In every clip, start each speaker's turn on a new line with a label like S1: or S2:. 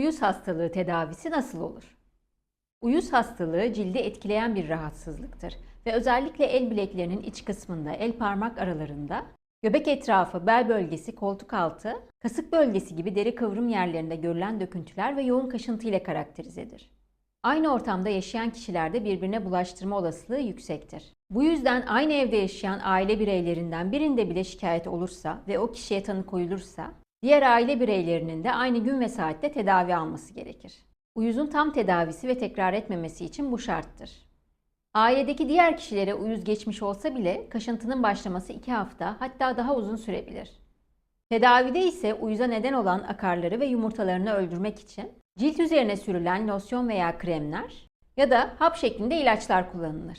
S1: Uyuz hastalığı tedavisi nasıl olur? Uyuz hastalığı cildi etkileyen bir rahatsızlıktır ve özellikle el bileklerinin iç kısmında, el parmak aralarında, göbek etrafı, bel bölgesi, koltuk altı, kasık bölgesi gibi deri kıvrım yerlerinde görülen döküntüler ve yoğun kaşıntı ile karakterizedir. Aynı ortamda yaşayan kişilerde birbirine bulaştırma olasılığı yüksektir. Bu yüzden aynı evde yaşayan aile bireylerinden birinde bile şikayet olursa ve o kişiye tanı koyulursa, diğer aile bireylerinin de aynı gün ve saatte tedavi alması gerekir. Uyuzun tam tedavisi ve tekrar etmemesi için bu şarttır. Ailedeki diğer kişilere uyuz geçmiş olsa bile kaşıntının başlaması 2 hafta hatta daha uzun sürebilir. Tedavide ise uyuza neden olan akarları ve yumurtalarını öldürmek için cilt üzerine sürülen losyon veya kremler ya da hap şeklinde ilaçlar kullanılır.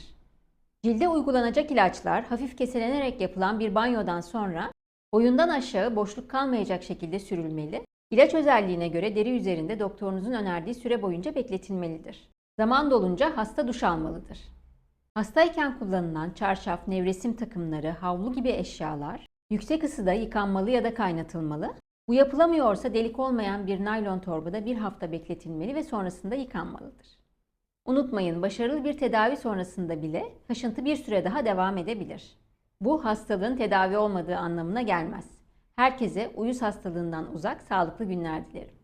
S1: Cilde uygulanacak ilaçlar hafif keselenerek yapılan bir banyodan sonra boyundan aşağı boşluk kalmayacak şekilde sürülmeli. İlaç özelliğine göre deri üzerinde doktorunuzun önerdiği süre boyunca bekletilmelidir. Zaman dolunca hasta duş almalıdır. Hastayken kullanılan çarşaf, nevresim takımları, havlu gibi eşyalar yüksek ısıda yıkanmalı ya da kaynatılmalı. Bu yapılamıyorsa delik olmayan bir naylon torbada bir hafta bekletilmeli ve sonrasında yıkanmalıdır. Unutmayın başarılı bir tedavi sonrasında bile kaşıntı bir süre daha devam edebilir. Bu hastalığın tedavi olmadığı anlamına gelmez. Herkese uyuz hastalığından uzak sağlıklı günler dilerim.